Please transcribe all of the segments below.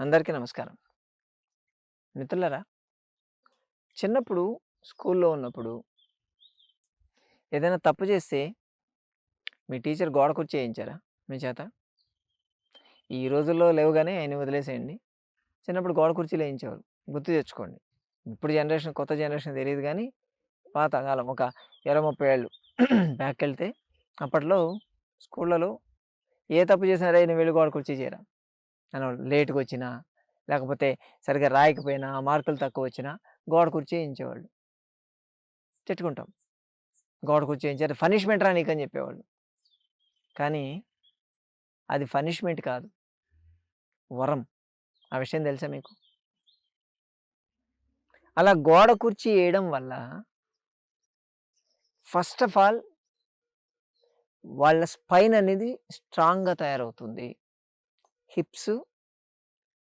అందరికీ నమస్కారం. మిత్రులారా చిన్నప్పుడు స్కూల్లో ఉన్నప్పుడు ఏదైనా తప్పు చేస్తే మీ టీచర్ గోడకు చేయించారా మీ చేత? ఈ రోజుల్లో లేవు కానీ ఆయన వదిలేసేయండి. చిన్నప్పుడు గోడ కుర్చీలు వేయించేవారు. గుర్తు తెచ్చుకోండి. ఇప్పుడు జనరేషన్ కొత్త జనరేషన్ తెలియదు కానీ పాతకాలం ఒక ఇరవై ముప్పై ఏళ్ళు బ్యాక్ వెళ్తే అప్పట్లో స్కూళ్ళలో ఏ తప్పు చేసినా రే నువ్వు వెళ్ళి గోడ కుర్చీ చేయరా? అనేవాళ్ళు లేట్గా వచ్చినా లేకపోతే సరిగ్గా రాయకపోయినా మార్కులు తక్కువ వచ్చినా గోడ కుర్చీ వేయించేవాళ్ళు. తిట్టుకుంటాం గోడ కుర్చీ వేయించారు పనిష్మెంట్ రా నీకని చెప్పేవాళ్ళు. కానీ అది పనిష్మెంట్ కాదు. వరం. ఆ విషయం తెలుసా మీకు? అలా గోడ కుర్చీ వేయడం వల్ల ఫస్ట్ ఆఫ్ ఆల్ వాళ్ళ స్పైన్ అనేది స్ట్రాంగ్గా తయారవుతుంది. హిప్స్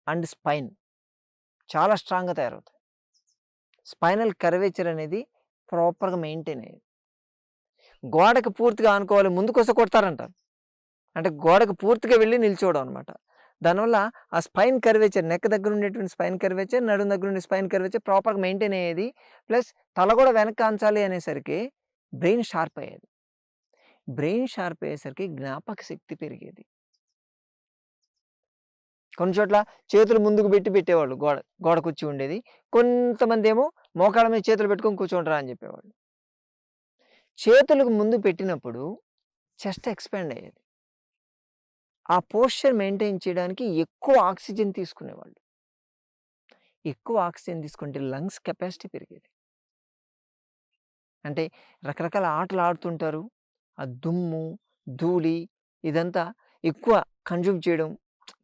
అండ్ స్పైన్ చాలా స్ట్రాంగ్గా తయారవుతాయి. స్పైనల్ కర్వేచర్ అనేది ప్రాపర్గా మెయింటైన్ అయ్యేది. గోడకి పూర్తిగా ఆనుకోవాలి ముందుకొస్తే కొడతారంటారు. అంటే గోడకు పూర్తిగా వెళ్ళి నిల్చోవడం అనమాట దానివల్ల ఆ స్పైన్ కర్వేచర్ నెక్ దగ్గర ఉండేటువంటి స్పైన్ కర్వేచర్ నడుం దగ్గర ఉండే స్పైన్ కర్వేచర్ ప్రాపర్గా మెయింటైన్ అయ్యేది. ప్లస్ తల కూడా వెనక్కి ఆంచాలి అనేసరికి బ్రెయిన్ షార్ప్ అయ్యేది. బ్రెయిన్ షార్ప్ అయ్యేసరికి జ్ఞాపక శక్తి పెరిగేది. కొన్ని చోట్ల చేతులు ముందుకు పెట్టి పెట్టేవాళ్ళు. గోడ గోడ కూర్చి ఉండేది. కొంతమంది ఏమో మోకాళ్ళ మీద చేతులు పెట్టుకొని కూర్చుంటారా అని చెప్పేవాళ్ళు. చేతులకు ముందు పెట్టినప్పుడు చెస్ట్ ఎక్స్పాండ్ అయ్యేది. ఆ పోస్చర్ మెయింటైన్ చేయడానికి ఎక్కువ ఆక్సిజన్ తీసుకునేవాళ్ళు. ఎక్కువ ఆక్సిజన్ తీసుకుంటే లంగ్స్ కెపాసిటీ పెరిగేది. అంటే రకరకాల ఆటలు ఆడుతుంటారు. ఆ దుమ్ము ధూళి ఇదంతా ఎక్కువ కన్జ్యూమ్ చేయడం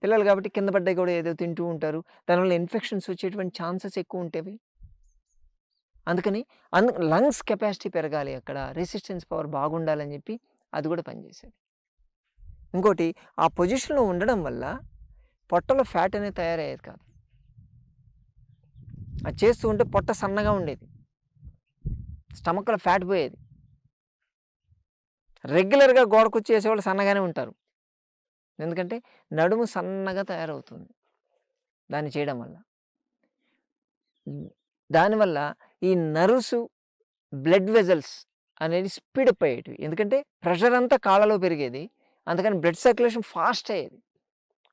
పిల్లలు కాబట్టి కింద పడ్డాయి కూడా ఏదో తింటూ ఉంటారు. దానివల్ల ఇన్ఫెక్షన్స్ వచ్చేటువంటి ఛాన్సెస్ ఎక్కువ ఉంటాయి అందుకని అందు లంగ్స్ కెపాసిటీ పెరగాలి అక్కడ. రెసిస్టెన్స్ పవర్ బాగుండాలని చెప్పి అది కూడా పనిచేసేది. ఇంకోటి ఆ పొజిషన్లో ఉండడం వల్ల పొట్టలో ఫ్యాట్ అనేది తయారయ్యేది కాదు. అది చేస్తూ ఉంటే పొట్ట సన్నగా ఉండేది. స్టమక్లో ఫ్యాట్ పోయేది. రెగ్యులర్గా గోడకొచ్చి చేసేవాళ్ళు సన్నగానే ఉంటారు. ఎందుకంటే నడుము సన్నగా తయారవుతుంది దాన్ని చేయడం వల్ల. దానివల్ల ఈ నర్వ్స్ బ్లడ్ వెజల్స్ అనేది స్పీడప్ అయ్యేటివి. ఎందుకంటే ప్రెషర్ అంతా కాళ్ళలో పెరిగేది. అందుకని బ్లడ్ సర్క్యులేషన్ ఫాస్ట్ అయ్యేది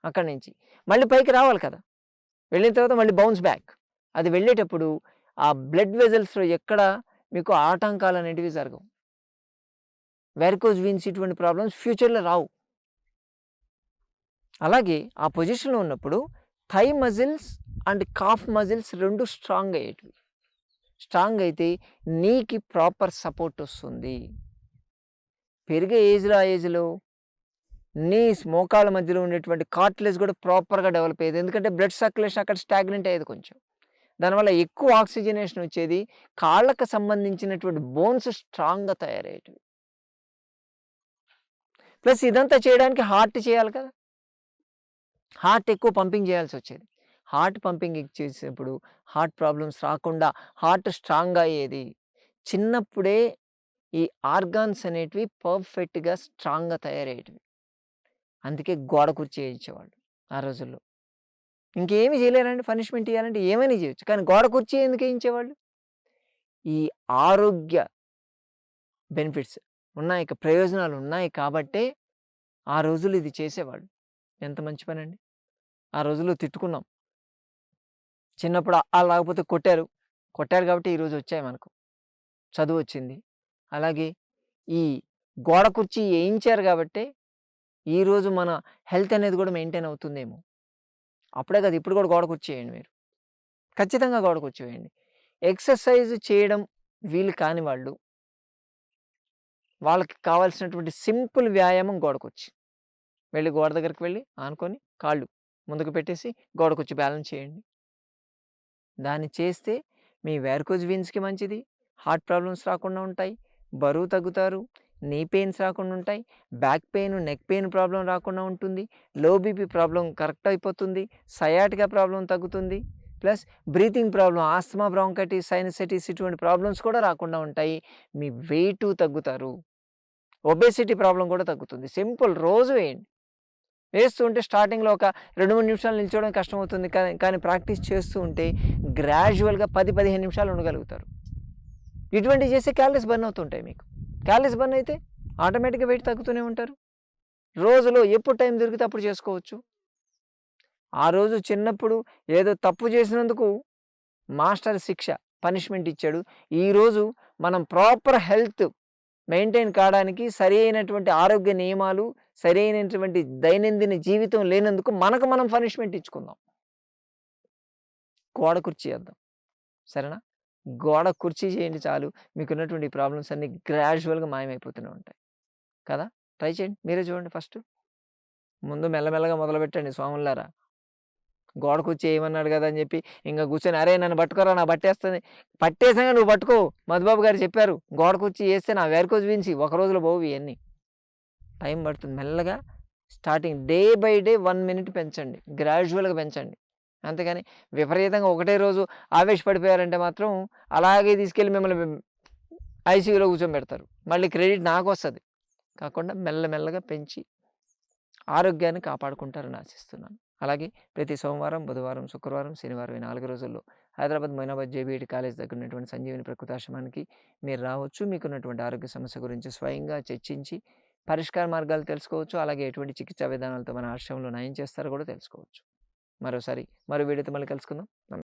అక్కడి నుంచి. మళ్ళీ పైకి రావాలి కదా! వెళ్ళిన తర్వాత మళ్ళీ బౌన్స్ బ్యాక్. అది వెళ్ళేటప్పుడు ఆ బ్లడ్ వెజల్స్లో ఎక్కడ మీకు ఆటంకాలు అనేటివి జరగవు. వెర్కోజ్ వీన్స్ ఇటువంటి ప్రాబ్లమ్స్ ఫ్యూచర్లో రావు. అలాగే ఆ పొజిషన్లో ఉన్నప్పుడు thigh muscles and calf muscles రెండు స్ట్రాంగ్ అయ్యేటివి. స్ట్రాంగ్ అయితే నీకి ప్రాపర్ సపోర్ట్ వస్తుంది. పెరిగే ఏజ్లో ఆ ఏజ్లో నీ మోకాల మధ్యలో ఉండేటువంటి కార్ట్లెస్ కూడా ప్రాపర్గా డెవలప్ అయ్యేది. ఎందుకంటే బ్లడ్ సర్క్యులేషన్ అక్కడ స్టాగ్నెంట్ అయ్యేది కొంచెం. దానివల్ల ఎక్కువ ఆక్సిజనేషన్ వచ్చేది. కాళ్ళకు సంబంధించినటువంటి బోన్స్ స్ట్రాంగ్గా తయారయ్యేటివి. ప్లస్ ఇదంతా చేయడానికి హార్ట్ చేయాలి కదా. హార్ట్ ఎక్కువ పంపింగ్ చేయాల్సి వచ్చేది హార్ట్ పంపింగ్ చేసినప్పుడు హార్ట్ ప్రాబ్లమ్స్ రాకుండా హార్ట్ స్ట్రాంగ్ అయ్యేది. చిన్నప్పుడే ఈ ఆర్గాన్స్ అనేటివి పర్ఫెక్ట్గా స్ట్రాంగ్గా తయారయ్యేటివి. అందుకే గోడ కుర్చీ వేయించేవాళ్ళు ఆ రోజుల్లో. ఇంకేమి చేయలేరండి పనిష్మెంట్ ఇవ్వాలంటే ఏమైనా చేయొచ్చు. కానీ గోడ కుర్చీ ఎందుకు వేయించేవాళ్ళు? ఈ ఆరోగ్య బెనిఫిట్స్ ఉన్నాయి ఇక ప్రయోజనాలు ఉన్నాయి కాబట్టే ఆ రోజులు ఇది చేసేవాళ్ళు. ఎంత మంచి పని అండి ఆ రోజుల్లో తిట్టుకున్నాం. చిన్నప్పుడు వాళ్ళు రాకపోతే కొట్టారు. కొట్టారు కాబట్టి ఈరోజు వచ్చాయి మనకు. చదువు వచ్చింది. అలాగే ఈ గోడ కుర్చీ వేయించారు కాబట్టి ఈరోజు మన హెల్త్ అనేది కూడా మెయింటైన్ అవుతుందేమో. అప్పుడే కదా ఇప్పుడు కూడా గోడ కుర్చీ వేయండి మీరు. ఖచ్చితంగా గోడ కుర్చీ వేయండి. ఎక్సర్సైజ్ చేయడం వీలు కాని వాళ్ళు వాళ్ళకి కావాల్సినటువంటి సింపుల్ వ్యాయామం గోడకొచ్చి వెళ్ళి గోడ దగ్గరికి వెళ్ళి ఆనుకొని కాళ్ళు ముందుకు పెట్టేసి గోడకొచ్చి బ్యాలెన్స్ చేయండి. దాన్ని చేస్తే మీ వేర్కోజ్ వీన్స్కి మంచిది. హార్ట్ ప్రాబ్లమ్స్ రాకుండా ఉంటాయి. బరువు తగ్గుతారు. నీ పెయిన్స్ రాకుండా ఉంటాయి. Back pain neck pain problem రాకుండా ఉంటుంది. లో బీపీ ప్రాబ్లం కరెక్ట్ అయిపోతుంది. సయాటికా ప్రాబ్లం తగ్గుతుంది. Plus breathing problem asthma bronchitis sinusitis ఇటువంటి ప్రాబ్లమ్స్ కూడా రాకుండా ఉంటాయి. మీ వెయిట్ తగ్గుతారు. ఒబేసిటీ ప్రాబ్లం కూడా తగ్గుతుంది. సింపుల్ రోజు వేయండి. వేస్తూ ఉంటే స్టార్టింగ్‌లో ఒక 2, 3 నిమిషాలు నిల్చోవడం కష్టమవుతుంది. కానీ కానీ ప్రాక్టీస్ చేస్తూ ఉంటే గ్రాడ్యువల్‌గా 10, 15 నిమిషాలు ఉండగలుగుతారు. ఇటువంటివి చేస్తే క్యాలరీస్ బర్న్ అవుతుంటాయి మీకు. క్యాలరీస్ బర్న్ అయితే ఆటోమేటిక్‌గా వెయిట్ తగ్గుతూనే ఉంటారు. రోజులో ఎప్పుడు టైం దొరికితే అప్పుడు చేసుకోవచ్చు. ఆ రోజు చిన్నప్పుడు ఏదో తప్పు చేసినందుకు మాస్టర్ శిక్ష, పనిష్మెంట్ ఇచ్చాడు. ఈరోజు మనం ప్రాపర్ హెల్త్ మెయింటైన్ కావడానికి సరి అయినటువంటి ఆరోగ్య నియమాలు, సరైనటువంటి దైనందిన జీవితం లేనందుకు మనకు మనం పనిష్మెంట్ ఇచ్చుకుందాం. గోడ కుర్చీ చేద్దాం. సరేనా? గోడ కుర్చీ చేయండి చాలు. మీకున్నటువంటి ప్రాబ్లమ్స్ అన్నీ గ్రాడ్యువల్‌గా మాయమైపోతూనే ఉంటాయి. కదా! ట్రై చేయండి. మీరే చూడండి ఫస్ట్ ముందు మెల్లమెల్లగా మొదలుపెట్టండి స్వాములారా. గోడ కుర్చీ ఏయమన్నాడు కదా! అని చెప్పి ఇంకా కూర్చొని అరే నన్ను పట్టుకోరా నా పట్టేస్తుంది పట్టేసాక నువ్వు పట్టుకో. మధుబాబు గారు చెప్పారు. గోడ కుర్చీ వేస్తే నా వేరికోజ్ వీన్స్ ఒక రోజులో పోవు ఇవన్నీ టైం పడుతుంది. మెల్లగా starting day by day one minute పెంచండి. గ్రాడ్యువల్‌గా పెంచండి. అంతేగాని విపరీతంగా ఒకటే రోజు ఆవేశపడిపోయారంటే మాత్రం అలాగే తీసుకెళ్ళి మిమ్మల్ని ఐసీయూలో కూర్చోబెడతారు. మళ్ళీ క్రెడిట్ నాకు వస్తుంది కాకుండా మెల్లమెల్లగా పెంచి ఆరోగ్యాన్ని కాపాడుకుంటారని ఆశిస్తున్నాను. అలాగే ప్రతి సోమవారం, బుధవారం, శుక్రవారం, శనివారం ఈ నాలుగు రోజుల్లో హైదరాబాద్ మొయినాబాద్ జేబీఈడి కాలేజ్ దగ్గర ఉన్నటువంటి సంజీవని ప్రకృతాశ్రమానికి మీరు రావచ్చు. మీకున్నటువంటి ఆరోగ్య సమస్య గురించి స్వయంగా చర్చించి పరిష్కార మార్గాలు తెలుసుకోవచ్చు. అలాగే ఎటువంటి చికిత్సా విధానాలతో మన ఆశ్రమంలో నయం చేస్తారో కూడా తెలుసుకోవచ్చు. మరోసారి మరో వీడియోతో మళ్ళీ కలుసుకుందాం.